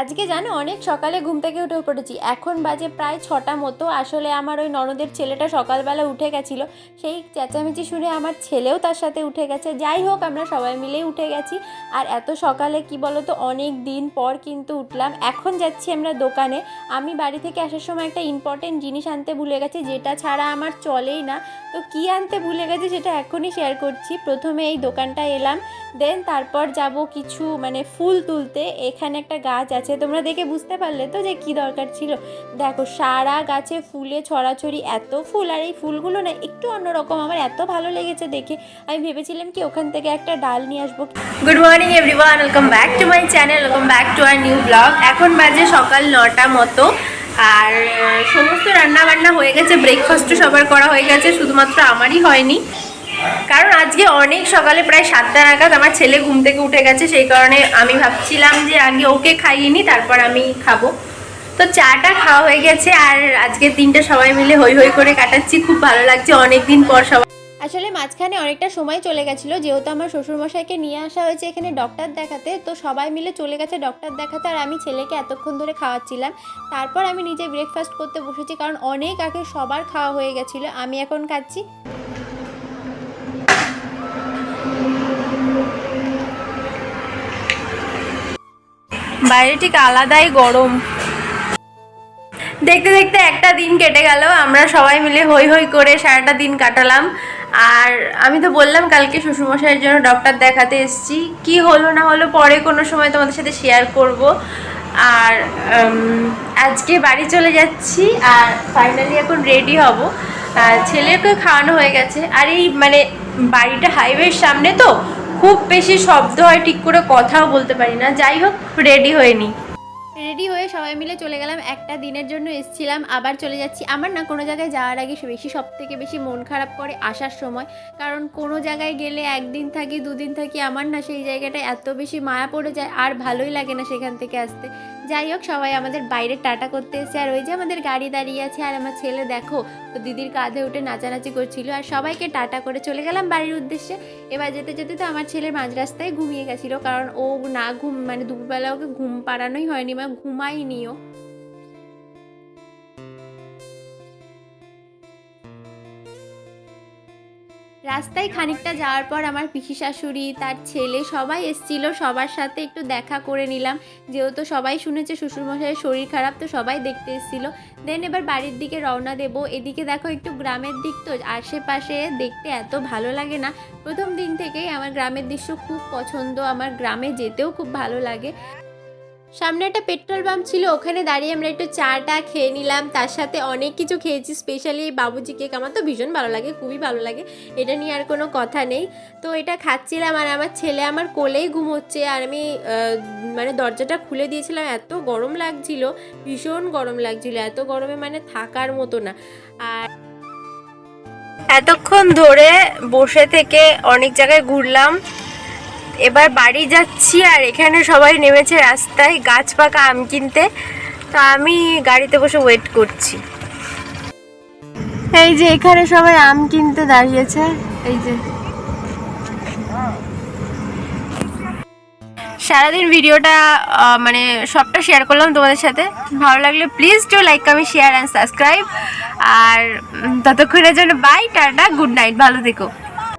আজকে জানো, অনেক সকালে ঘুম থেকে উঠে পড়েছি। এখন বাজে প্রায় ছটা মতো। আসলে আমার ওই ননদের ছেলেটা সকালবেলা উঠে গেছিল। সেই চেঁচামেচি শুনে আমার ছেলেও তার সাথে উঠে গেছে। যাই হোক, আমরা সবাই মিলেই উঠে গেছি। আর এত সকালে কি বলো তো অনেক দিন পর কিন্তু উঠলাম। এখন যাচ্ছি আমরা দোকানে। আমি বাড়ি থেকে আসার সময় একটা ইম্পর্টেন্ট জিনিস আনতে ভুলে গেছি, যেটা ছাড়া আমার চলেই না। তো কি আনতে ভুলে গেছি সেটা এখনই শেয়ার করছি। প্রথমে এই দোকানটা এলাম। দেন তারপর যাব কিছু মানে ফুল তুলতে। এখানে একটা গাছ আছে তোমরা দেখে বুঝতে পারলে তো যে কি দরকার ছিল। দেখো, সারা গাছে ফুলে ছড়াছড়ি এত ফুল, আর এই ফুলগুলো না একটু অন্যরকম। আমার এত ভালো লেগেছে দেখে। আমি ভেবেছিলাম কি ওখান থেকে একটা ডাল নিয়ে আসব। Good morning everyone welcome back to my channel welcome back to our new vlog এখন বাজে সকাল নটা মতো। আর সমস্ত রান্না বান্না হয়ে গেছে। ব্রেকফাস্টও সবার করা হয়ে গেছে। শুধুমাত্র আমারই হয়নি। কারণ আজকে অনেক সকালে প্রায় সাতটা নাগাদ আমার ছেলে ঘুম থেকে উঠে গেছে, সেই কারণে আমি ভাবছিলাম যে আগে ওকে খাইয়ে তারপর আমি খাব। তো চাটা খাওয়া হয়ে গেছে আর আজকের দিনটা সবাই মিলে হই হই করে কাটাচ্ছি, খুব ভালো লাগছে অনেক দিন পর সবাই আসলে মাঝখানে অনেকটা সময় চলে গেছিল, যেহেতু আমার শ্বশুরমশাইকে নিয়ে আসা হয়েছে এখানে ডক্টর দেখাতে, তো সবাই মিলে চলে গেছে ডক্টর দেখাতে আর আমি ছেলেকে এতক্ষণ ধরে খাওয়াচ্ছিলাম। তারপর আমি নিজে ব্রেকফাস্ট করতে বসেছি, কারণ অনেক আগে সবার খাওয়া হয়ে গেছিল, আমি এখন খাচ্ছি। বাইরে ঠিক আলাদাই গরম। দেখতে দেখতে একটা দিন কেটে গেল, আমরা সবাই মিলে হই হই করে সারাটা দিন কাটালাম। আর আমি তো বললাম কালকে শ্বশুরমশাইয়ের জন্য ডক্টর দেখাতে এসেছি। কি হলো না হলো পরে কোনো সময় তোমাদের সাথে শেয়ার করব। আর আজকে বাড়ি চলে যাচ্ছি আর ফাইনালি এখন রেডি হব। ছেলেকে খাওয়ানো হয়ে গেছে। আর এই মানে বাড়িটা হাইওয়ের সামনে তো খুব বেশি শব্দ হয়, ঠিক করে কথাও বলতে পারি না। যাই হোক রেডি হয়ে নিই রেডি হয়ে সবাই মিলে চলে গেলাম, একটা দিনের জন্য এসেছিলাম, আবার চলে যাচ্ছি। আমার না কোনো জায়গায় যাওয়ার আগে বেশি সব থেকে বেশি মন খারাপ করে আসার সময়। কারণ কোনো জায়গায় গেলে একদিন থাকি, দুদিন থাকি, আমার না সেই জায়গাটা এত বেশি মায়া পড়ে যায়, আর ভালোই লাগে না সেখান থেকে আসতে। যাই হোক, সবাই আমাদের বাইরে টাটা করতে এসে আর ওই যে আমাদের গাড়ি দাঁড়িয়ে আছে আর আমার ছেলে, দেখো দিদির কাঁধে উঠে নাচানাচি করছিল। আর সবাইকে টাটা করে চলে গেলাম বাড়ির উদ্দেশ্যে। এবার যেতে যেতে তো আমার ছেলে মাঝ রাস্তায় ঘুমিয়ে গেছিল, কারণ ও না ঘুম মানে দুপুরবেলা ওকে ঘুম পাড়ানোই হয়নি বা ঘুমাইনিও রাস্তায় খানিকটা যাওয়ার পর আমার পিসি শাশুড়ি, তার ছেলে সবাই এসছিল, সবার সাথে একটু দেখা করে নিলাম। যেহেতু সবাই শুনেছে শ্বশুরমশাইয়ের শরীর খারাপ, তো সবাই দেখতে এসেছিল। দেন এবার বাড়ির দিকে রওনা দেব। এদিকে দেখো একটু গ্রামের দিক তো, আশেপাশে দেখতে এত ভালো লাগে না। প্রথম দিন থেকেই আমার গ্রামের দৃশ্য খুব পছন্দ। আমার গ্রামে যেতেও খুব ভালো লাগে। সামনে একটা পেট্রোল পাম্প ছিল, ওখানে দাঁড়িয়ে আমরা একটু চাটা খেয়ে নিলাম। তার সাথে অনেক কিছু খেয়েছি স্পেশালি এই বাবুজি কেক আমার তো ভীষণ ভালো লাগে, খুবই ভালো লাগে। এটা নিয়ে আর কোনো কথা নেই। তো এটা খাচ্ছিলাম আর আমার ছেলে আমার কোলেই ঘুমোচ্ছে আর আমি মানে দরজাটা খুলে দিয়েছিলাম। এত গরম লাগছিল, ভীষণ গরম লাগছিল, এত গরমে মানে থাকার মতো না। আর এতক্ষণ ধরে বসে থেকে অনেক জায়গায় ঘুরলাম। এবার বাড়ি যাচ্ছি আর এখানে সবাই নেমেছে রাস্তায় গাছ পাকা আম কিনতে। তো আমি গাড়িতে বসে ওয়েট করছি। এই যে এখানে সবাই আম কিনতে দাঁড়িয়েছে। এই যে। সারাদিন ভিডিওটা মানে সবটা শেয়ার করলাম তোমাদের সাথে। ভালো লাগলে please to like comment share and subscribe আর ততক্ষণের জন্য বাই টাটা গুড নাইট ভালো থেকো।